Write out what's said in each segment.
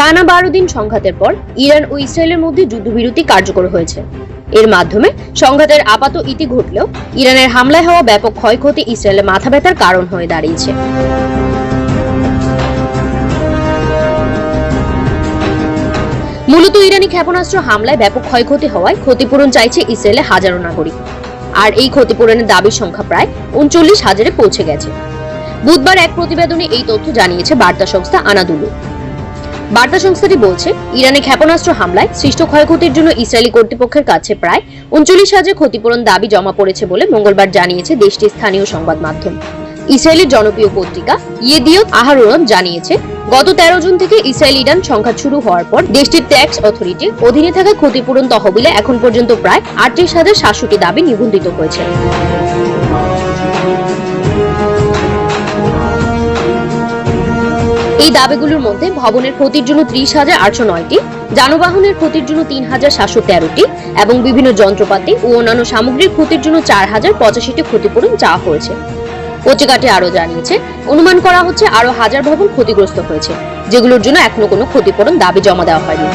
টানা বারো দিন সংঘাতের পর ইরান ও ইসরায়েলের মধ্যে যুদ্ধবিরতি কার্যকর হয়েছে। এর মাধ্যমে সংঘাতের আপাত ইতি ঘটলেও ইরানের হামলায় হওয়া ব্যাপক ক্ষয়ক্ষতি ইসরায়েলের মাথা ব্যথার কারণ হয়ে দাঁড়িয়েছে। মূলত ইরানি ক্ষেপণাস্ত্র হামলায় ব্যাপক ক্ষয়ক্ষতি হওয়ায় ক্ষতিপূরণ চাইছে ইসরায়েলের হাজারো নাগরিক। আর এই ক্ষতিপূরণের দাবির সংখ্যা প্রায় উনচল্লিশ হাজারে পৌঁছে গেছে। বুধবার এক প্রতিবেদনে এই তথ্য জানিয়েছে বার্তা সংস্থা আনাদুলু। বার্তা সংস্থাটি বলছে, ইরানে ক্ষেপণাস্ত্র হামলায় সৃষ্ট ক্ষয়ক্ষতির জন্য ইসরায়েলি কর্তৃপক্ষের কাছে প্রায় উনচল্লিশ হাজার ক্ষতিপূরণ দাবি জমা পড়েছে বলে মঙ্গলবার জানিয়েছে দেশটির স্থানীয় সংবাদ মাধ্যম। ইসরায়েলের জনপ্রিয় পত্রিকা ইয়েদিয়ত আহারোন জানিয়েছে, গত তেরো জুন থেকে ইসরায়েল ইরান সংখ্যা শুরু হওয়ার পর দেশটির ট্যাক্স অথরিটির অধীনে থাকা ক্ষতিপূরণ তহবিলে এখন পর্যন্ত প্রায় আটত্রিশ হাজার সাতশোটি দাবি নিবন্ধিত হয়েছে এই দাবিগুলোর মধ্যে ভবনের ক্ষতির জন্য ত্রিশ হাজার আটশো নয়টি, যানবাহনের ক্ষতির জন্য তিন হাজার সাতশো তেরোটি এবং বিভিন্ন যন্ত্রপাতি ও অন্যান্য সামগ্রীর ক্ষতির জন্য চার হাজার পঁচাশিটি ক্ষতিপূরণ চাওয়া হয়েছে। পত্রিকাটি আরও জানিয়েছে, অনুমান করা হচ্ছে আরও হাজার ভবন ক্ষতিগ্রস্ত হয়েছে, যেগুলোর জন্য এখনও কোনো ক্ষতিপূরণ দাবি জমা দেওয়া হয়নি।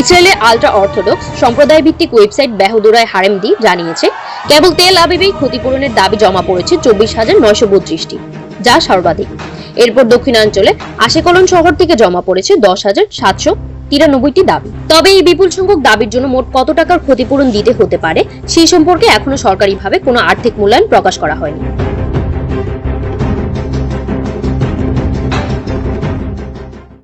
ইসরায়েলের আলট্রা অর্থোডক্স সম্প্রদায় ভিত্তিক ওয়েবসাইট বেহুদুরায় হারেমদি জানিয়েছে, কেবল তেল আবিবেই ক্ষতিপূরণের দাবি জমা পড়েছে চব্বিশ হাজার নয়শো বত্রিশটি, যা সর্বাধিক। এরপর দক্ষিণাঞ্চলে আশেকলন শহর থেকে জমা পড়েছে দশ হাজার সাতশো তিরানব্বইটি দাবি। তবে এই বিপুল সংখ্যক দাবির জন্য মোট কত টাকার ক্ষতিপূরণ দিতে হতে পারে সেই সম্পর্কে এখনও সরকারিভাবে কোনো আর্থিক মূল্যায়ন প্রকাশ করা হয়নি।